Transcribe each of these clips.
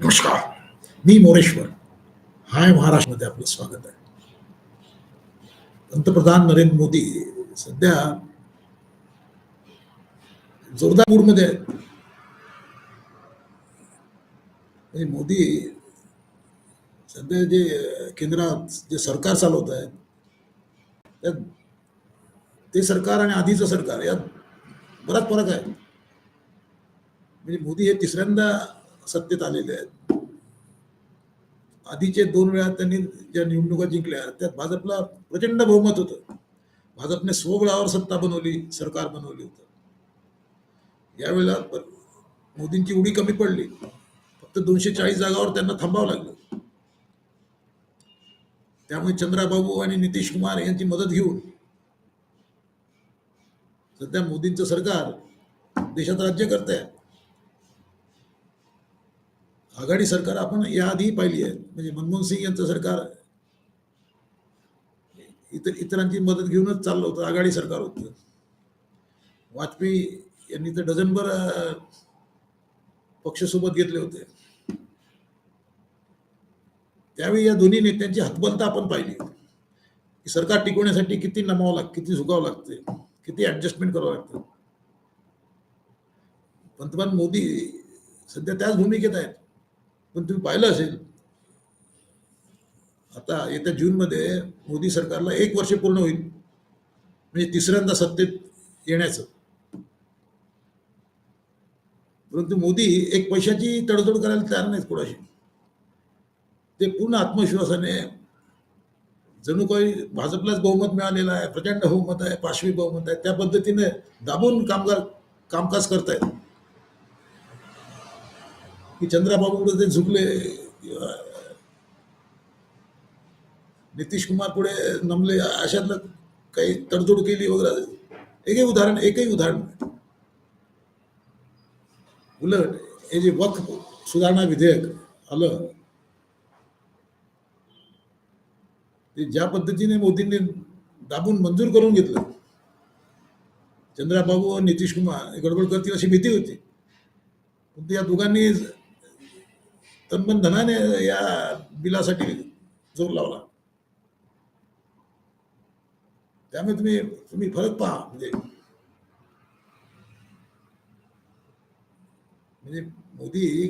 नमस्कार. मी मोरेश्वर. हाय महाराष्ट्रामध्ये आपलं स्वागत आहे. पंतप्रधान नरेंद्र मोदी सध्या जोरदार मूडमध्ये आहेत मोदी सध्या जे केंद्रात जे सरकार चालवत आहे त्यात ते सरकार आणि आधीचं सरकार यात बराच फरक आहे. म्हणजे मोदी हे तिसऱ्यांदा सत्तेत आलेले आहेत. आधीचे दोन वेळा त्यांनी ज्या निवडणुका जिंकल्या त्यात भाजपला प्रचंड बहुमत होतं. भाजपने स्वबळावर सत्ता बनवली सरकार बनवली होतं. यावेळेला मोदींची उडी कमी पडली. फक्त दोनशे चाळीस जागावर त्यांना थांबावं लागलं. त्यामुळे चंद्राबाबू आणि नितीश कुमार यांची मदत घेऊन सध्या मोदींचं सरकार देशात राज्य करत आहे आघाडी सरकार आपण याआधी पाहिली आहे. म्हणजे मनमोहन सिंग यांचं सरकार इतर इतरांची मदत घेऊनच चाललं होतं आघाडी सरकार होतं. वाजपेयी यांनी तर डझनभर पक्ष पक्षसोबत घेतले होते. त्यावेळी या दोन्ही नेत्यांची हतबलता आपण पाहिली. की सरकार टिकवण्यासाठी किती नमावं लागतं किती झुकावं लागते किती ऍडजस्टमेंट करावं लागतं. पंतप्रधान मोदी सध्या त्याच भूमिकेत आहेत. पण तुम्ही पाहिलं असेल. आता येत्या जूनमध्ये मोदी सरकारला एक वर्ष पूर्ण होईल. म्हणजे तिसऱ्यांदा सत्तेत येण्याचं. परंतु मोदी एक पैशाची तडजोड करायला तयार नाहीत कोणाशी. ते पूर्ण आत्मविश्वासाने जणू काही भाजपलाच बहुमत मिळालेलं आहे प्रचंड बहुमत आहे पाशवी बहुमत आहे त्या पद्धतीने दाबून कामगार कामकाज करतायत. की चंद्राबाबू पुढे ते झुकले. नितीश कुमार पुढे नमले अशातलं काही तडजोड केली वगैरे. एकही उदाहरण एकही उदाहरण उलट हे जे वक्फ सुधारणा विधेयक आलं ते ज्या पद्धतीने मोदींनी दाबून मंजूर करून घेतलं चंद्राबाबू आणि नितीश कुमार हे गडबड करतील अशी भीती होती. पण या दोघांनी तनमन धनाने या बिलासाठी जोर लावला. त्यामुळे तुम्ही तुम्ही फरक पहा म्हणजे म्हणजे मोदी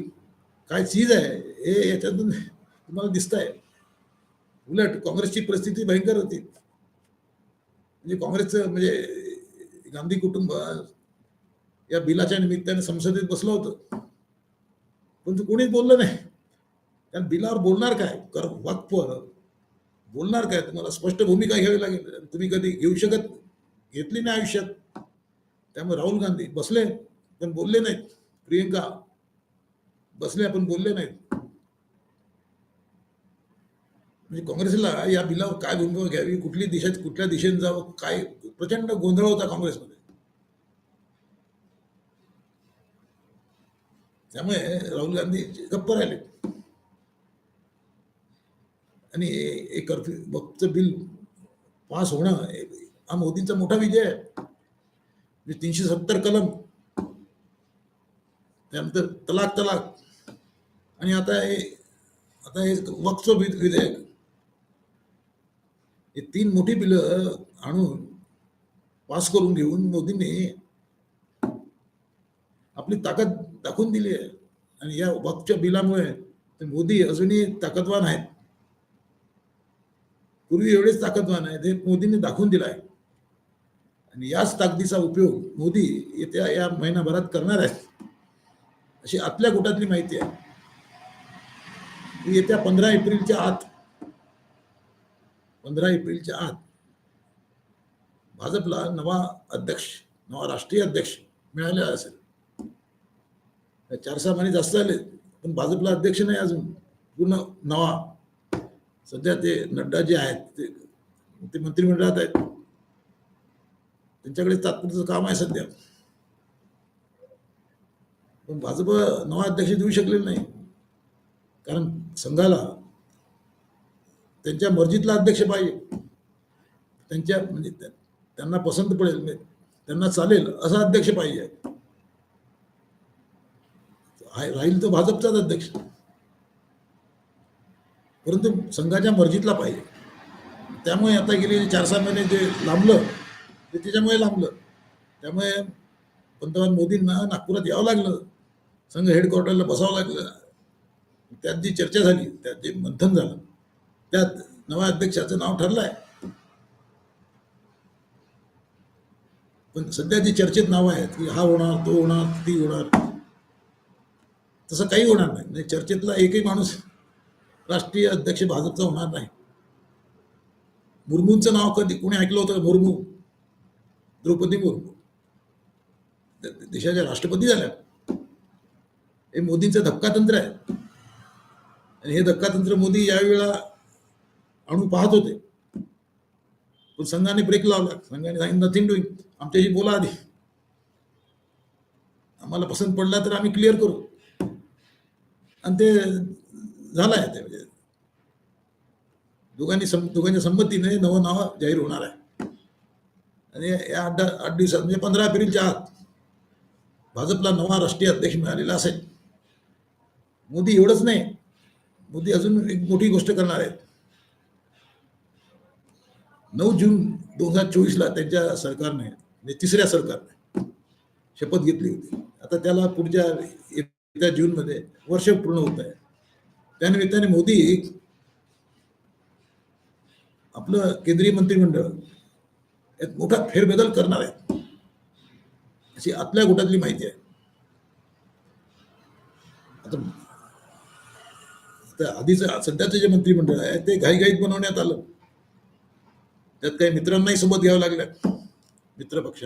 काय चीज आहे हे याच्यातून तुम्हाला दिसत आहे उलट काँग्रेसची परिस्थिती भयंकर होती. म्हणजे काँग्रेसचं म्हणजे गांधी कुटुंब या बिलाच्या निमित्ताने संसदेत बसलं होतं. पण कोणीच बोललं नाही. कारण बिलावर बोलणार काय? कर वक्फ बोलणार काय? तुम्हाला स्पष्ट भूमिका घ्यावी लागेल? तुम्ही कधी घेऊ शकत घेतली नाही आयुष्यात. त्यामुळे राहुल गांधी बसले पण बोलले नाहीत. प्रियंका बसले आपण बोलले नाहीत. म्हणजे काँग्रेसला या बिलावर काय भूमिका घ्यावी? कुठली दिशेत कुठल्या दिशेने जावं? काय? प्रचंड गोंधळ होता काँग्रेसमध्ये. त्यामुळे राहुल गांधी गप्प राहिले. आणि एक कर्फ्यू वक्तचं बिल पास होणं हा मोदींचा मोठा विजय आहे. म्हणजे तीनशे सत्तर कलम. त्यानंतर तलाक तलाक. आणि आता हे आता हे वक्तचं विधेयक. हे तीन मोठी बिलं आणून पास करून घेऊन मोदींनी आपली ताकद दाखवून दिली आहे. आणि या वक्तच्या बिलामुळे मोदी अजूनही ताकदवान आहेत. पूर्वी एवढेच ताकदवान आहेत हे मोदींनी दाखवून दिलं आहे. आणि याच ताकदीचा उपयोग मोदी येत्या या महिनाभरात करणार आहेत अशी आपल्या गोटातली माहिती आहे. येत्या पंधरा एप्रिलच्या आत पंधरा एप्रिलच्या आत भाजपला नवा अध्यक्ष नवा राष्ट्रीय अध्यक्ष मिळालेला असेल. चार सहा महिने जास्त झाले पण भाजपला अध्यक्ष नाही अजून पूर्ण नवा सध्या ते नड्डा जे आहेत ते ते मंत्रिमंडळात आहेत. त्यांच्याकडे तात्पुरतं काम आहे सध्या. पण भाजप नवा अध्यक्ष देऊ शकलेलं नाही. कारण संघाला त्यांच्या मर्जीतला अध्यक्ष पाहिजे. त्यांच्या म्हणजे त्यांना पसंत पडेल म्हणजे त्यांना चालेल असा अध्यक्ष पाहिजे. राहील तो भाजपचाच अध्यक्ष. परंतु संघाच्या मर्जीतला पाहिजे. त्यामुळे आता गेले चार सहा महिने जे लांबलं ते त्याच्यामुळे लांबलं. त्यामुळे पंतप्रधान मोदींना नागपुरात यावं लागलं. संघ हेडक्वार्टरला बसावं लागलं. त्यात जी चर्चा झाली त्यात जे मंथन झालं त्यात नव्या अध्यक्षाचं नाव ठरलं आहे पण सध्या जी चर्चेत नावं आहेत की हा होणार तो होणार ती होणार तसं काही होणार नाही. म्हणजे चर्चेतला एकही माणूस राष्ट्रीय अध्यक्ष भाजपचा होणार नाही. मुर्मूंचं नाव कधी कोणी ऐकलं होतं? मुर्मू. द्रौपदी मुर्मू. देशाच्या राष्ट्रपती झाल्या. हे मोदींचं धक्कातंत्र आहे. आणि हे धक्कातंत्र मोदी यावेळेला आणू पाहत होते. पण संघाने ब्रेक लावला. संघाने सांगितलं नथिंग डुईंग आमच्याशी बोला आधी. आम्हाला पसंत पडला तर आम्ही क्लिअर करू. आणि ते झाला आहे ते म्हणजे दोघांनी सं दोघांच्या संमतीने नवं नाव जाहीर होणार आहे. आणि या आठ आठ दिवसात म्हणजे पंधरा एप्रिलच्या आत भाजपला नवा राष्ट्रीय अध्यक्ष मिळालेला असेल. मोदी एवढंच नाही. मोदी अजून एक मोठी गोष्ट करणार आहेत. नऊ जून दोन हजार चोवीसला त्यांच्या सरकारने म्हणजे तिसऱ्या सरकारने शपथ घेतली होती. आता त्याला पुढच्या येत्या जूनमध्ये वर्ष पूर्ण होत आहे. त्यानिमित्ताने मोदी आपलं केंद्रीय मंत्रिमंडळ यात मोठा फेरबदल करणार आहे. अशी आतल्या गोटातली माहिती आहे. आता आता आधीचं सध्याचं जे मंत्रिमंडळ आहे ते घाईघाईत बनवण्यात आलं. त्यात काही मित्रांनाही सोबत घ्यावं लागलं. मित्र पक्ष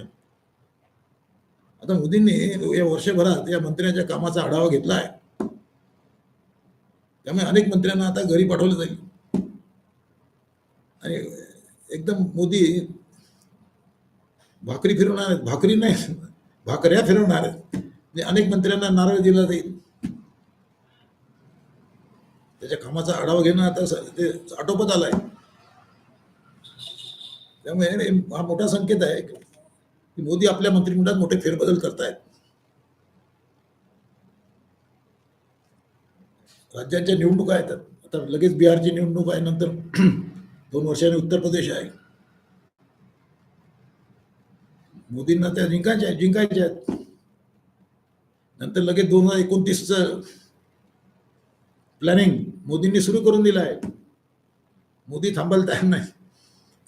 आता मोदींनी या वर्षभरात या मंत्र्यांच्या कामाचा आढावा घेतला आहे. त्यामुळे अनेक मंत्र्यांना आता घरी पाठवलं जाईल. आणि एकदम मोदी भाकरी फिरवणार आहेत. भाकरी नाही भाकऱ्या फिरवणार आहेत. म्हणजे अनेक मंत्र्यांना नारळ दिला जाईल. त्याच्या कामाचा आढावा घेणं आता ते आटोपत आलाय. त्यामुळे हा मोठा संकेत आहे की मोदी आपल्या मंत्रिमंडळात मोठे फेरबदल करतायत. राज्याच्या निवडणुका येतात. आता लगेच बिहारची निवडणूक आहे नंतर दोन वर्षांनी उत्तर प्रदेश आहे. मोदींना त्या जिंकायच्या आहेत जिंकायच्या आहेत. नंतर लगेच दोन हजार एकोणतीसचं प्लॅनिंग मोदींनी सुरू करून दिलं आहे. मोदी थांबायला तयार नाही.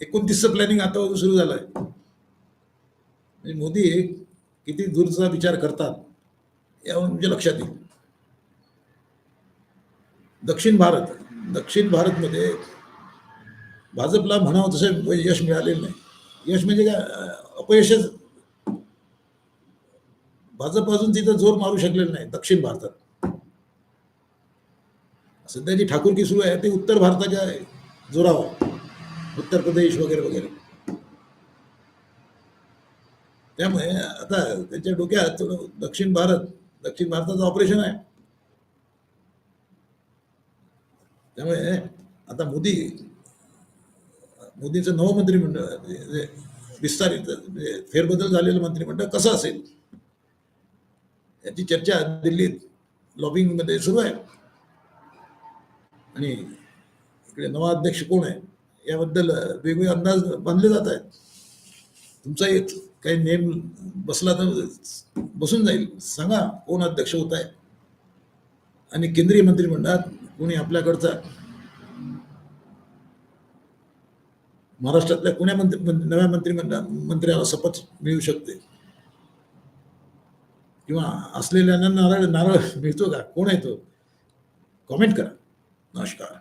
एकोणतीसचं प्लॅनिंग आता सुरू झालं आहे म्हणजे मोदी किती दूरचा विचार करतात यावर म्हणजे लक्षात येईल. दक्षिण भारत दक्षिण भारतमध्ये भाजपला म्हणावं तसं यश मिळालेलं नाही. यश म्हणजे काय? अपयशच. भाजप अजून तिथं जोर मारू शकलेलं नाही दक्षिण भारतात. सध्या जी ठाकूरकी सुरू आहे ते उत्तर भारताच्या जोरावर. उत्तर प्रदेश वगैरे वगैरे. त्यामुळे आता त्यांच्या डोक्यात थोडं दक्षिण भारत दक्षिण भारताचं ऑपरेशन आहे. त्यामुळे आता मोदी मोदीचं नवं मंत्रिमंडळ विस्तारित फेरबदल झालेलं मंत्रिमंडळ कसं असेल? याची चर्चा दिल्लीत लॉबिंगमध्ये सुरू आहे. आणि इकडे नवा अध्यक्ष कोण आहे? याबद्दल वेगवेगळे अंदाज बांधले जात आहेत. तुमचा एक काही नेम बसला तर बसून जाईल. सांगा कोण अध्यक्ष होत आहे? आणि केंद्रीय मंत्रिमंडळात कुणी आपल्याकडचा? महाराष्ट्रातल्या कुण्या मंत्री नव्या मंत्रिमंडळ मंत्र्याला शपथ मिळू शकते? किंवा असलेल्यांना नारळ नारळ मिळतो का? कोण आहे तो? कॉमेंट करा. नमस्कार.